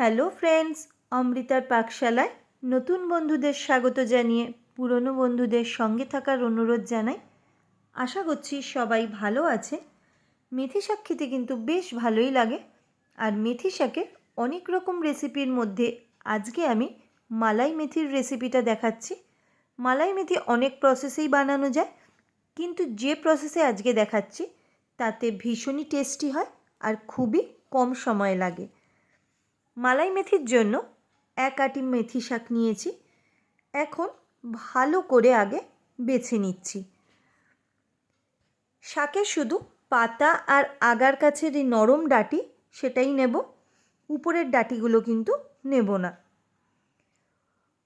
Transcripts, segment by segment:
Hello friends, অমৃতার পাকশালায় নতুন বন্ধুদের স্বাগত জানিয়ে পুরনো বন্ধুদের সঙ্গে থাকার অনুরোধ জানাই। আশা করছি সবাই ভালো আছে। মেথি শাক খেতে কিন্তু বেশ ভালোই লাগে। আর মেথি শাকের অনেক রকম রেসিপির মধ্যে আজকে আমি মালাই মেথির রেসিপিটা দেখাচ্ছি। মালাই মেথি অনেক প্রসেসেই বানানো যায়, কিন্তু যে প্রসেসে আজকে দেখাচ্ছি, তাতে ভীষণই টেস্টি হয় আর খুবই কম সময় লাগে। মালাই মেথির জন্য এক আটি মেথি শাক নিয়েছি। এখন ভালো করে আগে বেছে নিচ্ছি। শাকের শুধু পাতা আর আগার কাছের এই নরম ডাটি সেটাই নেব, উপরের ডাটিগুলো কিন্তু নেব না।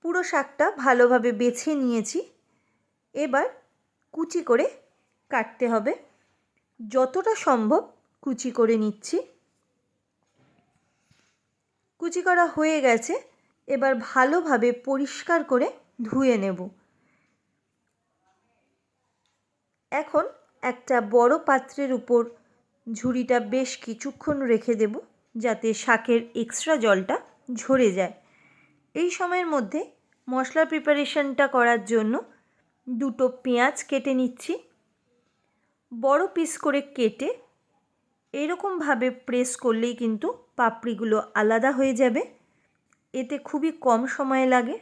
পুরো শাকটা ভালোভাবে বেছে নিয়েছি। এবার কুচি করে কাটতে হবে। যতটা সম্ভব কুচি করে নিচ্ছি। কুচি করা হয়ে গেছে, এবার ভালোভাবে পরিষ্কার করে ধুয়ে নেব। এখন একটা বড় পাত্রের উপর ঝুড়িটা বেশ কিছুক্ষণ রেখে দেব, যাতে শাকের এক্সট্রা জলটা ঝরে যায়। এই সময়ের মধ্যে মশলা প্রিপারেশনটা করার জন্য দুটো পেঁয়াজ কেটে নিচ্ছি। বড় পিস করে কেটে এরকমভাবে প্রেস করলেই কিন্তু পাপড়িগুলো আলাদা হয়ে যাবে। এতে খুবই কম সময় লাগে।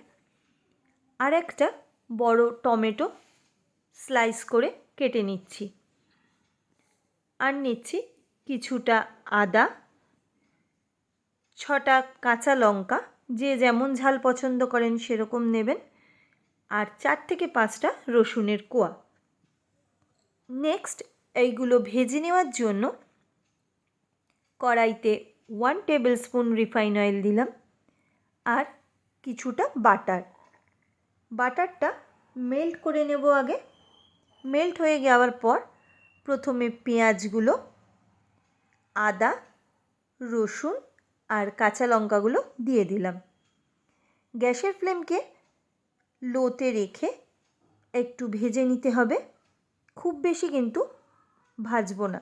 আর একটা বড় টমেটো স্লাইস করে কেটে নিচ্ছি। আর নিচ্ছি কিছুটা আদা, ছটা কাঁচা লঙ্কা। যে যেমন ঝাল পছন্দ করেন সেরকম নেবেন। আর চার থেকে পাঁচটা রসুনের কোয়া। নেক্সট এইগুলো ভেজে নেওয়ার জন্য কড়াইতে one tablespoon refine oil দিলাম আর কিছুটা বাটার বাটারটা মেল্ট করে নেব আগে। মেল্ট হয়ে যাওয়ার পর প্রথমে পেঁয়াজগুলো, আদা, রসুন আর কাঁচা লঙ্কাগুলো দিয়ে দিলাম। গ্যাসের ফ্লেমকে লোতে রেখে একটু ভেজে নিতে হবে। খুব বেশি কিন্তু ভাজবো না।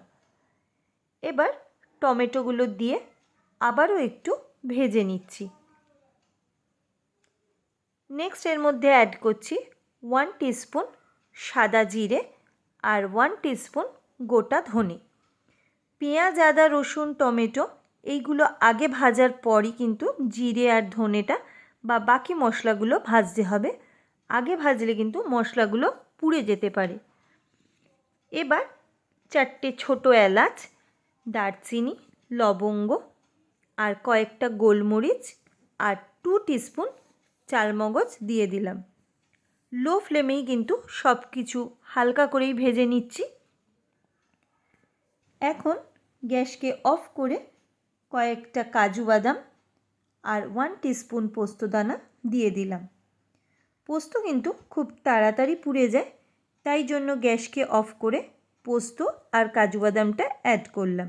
এবার টমেটোগুলো দিয়ে আবারও একটু ভেজে নিচ্ছি। নেক্সট এর মধ্যে অ্যাড করছি ওয়ান টিস্পুন সাদা জিরে আর ওয়ান টিস্পুন গোটা ধনে। পেঁয়াজ, আদা, রসুন, টমেটো এইগুলো আগে ভাজার পরই কিন্তু জিরে আর ধনেটা বা বাকি মশলাগুলো ভাজতে হবে। আগে ভাজলে কিন্তু মশলাগুলো পুড়ে যেতে পারে। এবার চারটে ছোটো এলাচ, দারচিনি, লবঙ্গ আর কয়েকটা গোলমরিচ আর টু টিস্পুন চালমগজ দিয়ে দিলাম। লো ফ্লেমেই কিন্তু সব কিছু হালকা করেই ভেজে নিচ্ছি। এখন গ্যাসকে অফ করে কয়েকটা কাজু বাদাম আর ওয়ান টিস্পুন পোস্তদানা দিয়ে দিলাম। পোস্ত কিন্তু খুব তাড়াতাড়ি পুড়ে যায়, তাই জন্য গ্যাসকে অফ করে পোস্ত আর কাজু বাদামটা অ্যাড করলাম।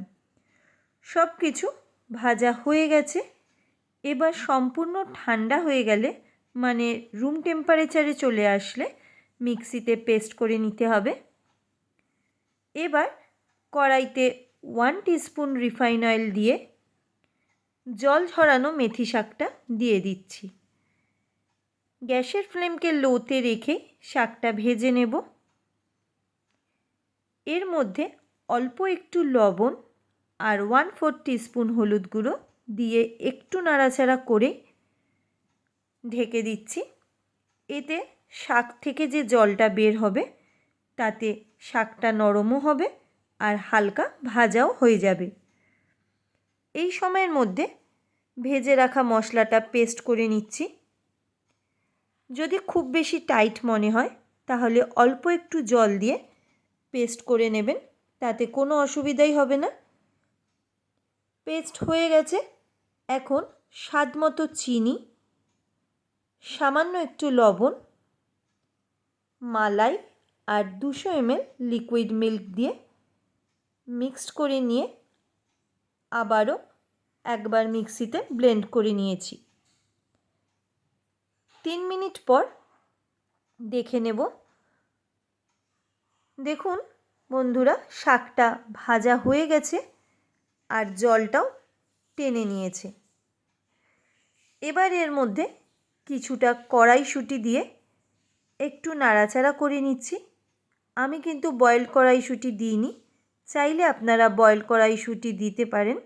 সব কিছু ভাজা হয়ে গেছে। এবার সম্পূর্ণ ঠান্ডা হয়ে গেলে মানে রুম টেম্পারেচারে চলে আসলে মিক্সিতে পেস্ট করে নিতে হবে। এবার কড়াইতে ওয়ান টিস্পুন রিফাইন অয়েল দিয়ে জল ঝরানো মেথি শাকটা দিয়ে দিচ্ছি। গ্যাসের ফ্লেমকে লোতে রেখে শাকটা ভেজে নেব। এর মধ্যে অল্প একটু লবণ আর ওয়ান ফোর টিস্পুন হলুদ গুঁড়ো দিয়ে একটু নাড়াচাড়া করে ঢেকে দিচ্ছি। এতে শাক থেকে যে জলটা বের হবে, তাতে শাকটা নরমও হবে আর হালকা ভাজাও হয়ে যাবে। এই সময়ের মধ্যে ভেজে রাখা মশলাটা পেস্ট করে নিচ্ছি। যদি খুব বেশি টাইট মনে হয়, তাহলে অল্প একটু জল দিয়ে পেস্ট করে নেবেন, তাতে কোনো অসুবিধাই হবে না। পেস্ট হয়ে গেছে। এখন স্বাদ মতো চিনি, সামান্য একটু লবণ, মালাই আর দুশো এমএল লিকুইড মিল্ক দিয়ে মিক্সড করে নিয়ে আবারও একবার মিক্সিতে ব্লেন্ড করে নিয়েছি। তিন মিনিট পর দেখে নেব। দেখুন বন্ধুরা, শাকটা ভাজা হয়ে গেছে। আর জলটাও টেনে নিয়েছে। এবার এর মধ্যে কিছুটা কড়াইশুঁটি দিয়ে একটু নাড়াচাড়া করে নিচ্ছি। আমি কিন্তু বয়েল কড়াইশুঁটি দিইনি, চাইলে আপনারা বয়েল কড়াইশুঁটি দিতে পারেন,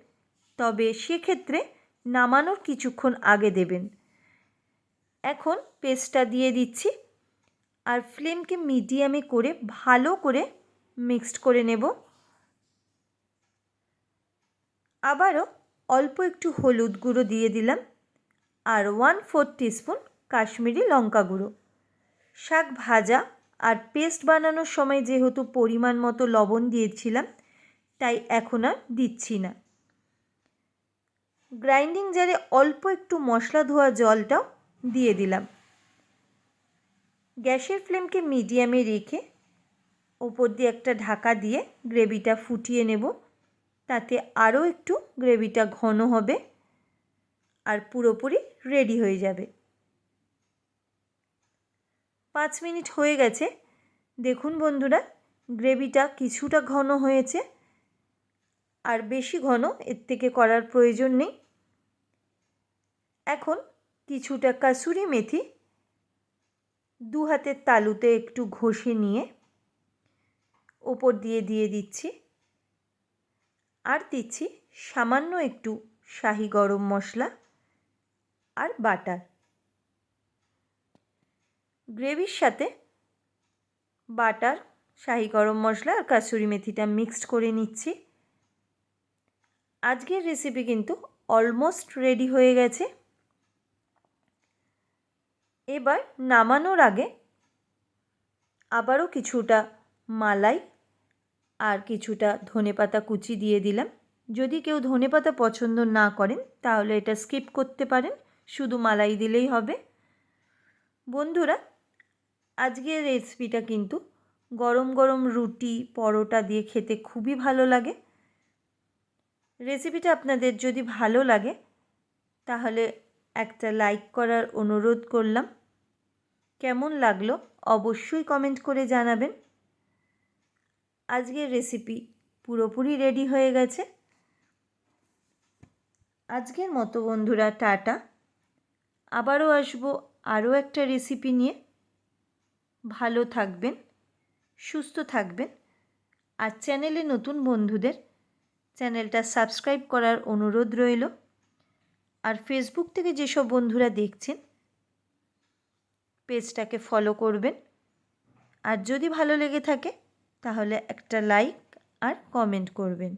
তবে সেক্ষেত্রে নামানোর কিছুক্ষণ আগে দেবেন। এখন পেস্টটা দিয়ে দিচ্ছি আর ফ্লেমকে মিডিয়ামে করে ভালো করে মিক্সড করে নেব। আবারও অল্প একটু হলুদ গুঁড়ো দিয়ে দিলাম আর ওয়ান ফোর টিস্পুন কাশ্মীরি লঙ্কা গুঁড়ো। শাক ভাজা আর পেস্ট বানানোর সময় যেহেতু পরিমাণ মতো লবণ দিয়েছিলাম, তাই এখন আর দিচ্ছি না। গ্রাইন্ডিং জারে অল্প একটু মশলা ধোয়া জলটাও দিয়ে দিলাম। গ্যাসের ফ্লেমকে মিডিয়ামে রেখে ওপর দিয়ে একটা ঢাকা দিয়ে গ্রেভিটা ফুটিয়ে নেব। তাতে আরও একটু গ্রেভিটা ঘন হবে আর পুরোপুরি রেডি হয়ে যাবে। পাঁচ মিনিট হয়ে গেছে। দেখুন বন্ধুরা, গ্রেভিটা কিছুটা ঘন হয়েছে। আর বেশি ঘন এর থেকে করার প্রয়োজন নেই। এখন কিছুটা কাসুরি মেথি দু হাতের তালুতে একটু ঘষে নিয়ে ওপর দিয়ে দিয়ে দিচ্ছি। আর দিচ্ছি সামান্য একটু শাহি গরম মশলা আর বাটার। গ্রেভির সাথে বাটার, শাহি গরম মশলা আর কাসুরি মেথিটা মিক্সড করে নিচ্ছি। আজকের রেসিপি কিন্তু অলমোস্ট রেডি হয়ে গেছে। এবার নামানোর আগে আবারও কিছুটা মালাই আর কিছুটা ধনেপাতা কুচি দিয়ে দিলাম। যদি কেউ ধনেপাতা পছন্দ না করেন, তাহলে এটা স্কিপ করতে পারেন, শুধু মালাই দিলেই হবে। বন্ধুরা, আজকের রেসিপিটা কিন্তু গরম গরম রুটি, পরোটা দিয়ে খেতে খুবই ভালো লাগে। রেসিপিটা আপনাদের যদি ভালো লাগে, তাহলে একটা লাইক করার অনুরোধ করলাম। কেমন লাগল অবশ্যই কমেন্ট করে জানাবেন। আজকের রেসিপি পুরোপুরি রেডি হয়ে গেছে। আজকের মতো বন্ধুরা, টাটা। আবারও আসব আরও একটা রেসিপি নিয়ে। ভালো থাকবেন, সুস্থ থাকবেন। আর চ্যানেলে নতুন বন্ধুদের চ্যানেলটা সাবস্ক্রাইব করার অনুরোধ রইল। আর ফেসবুক থেকে যেসব বন্ধুরা দেখছেন পেজটাকে ফলো করবেন। আর যদি ভালো লেগে থাকে তাহলে একটা লাইক আর কমেন্ট করবেন।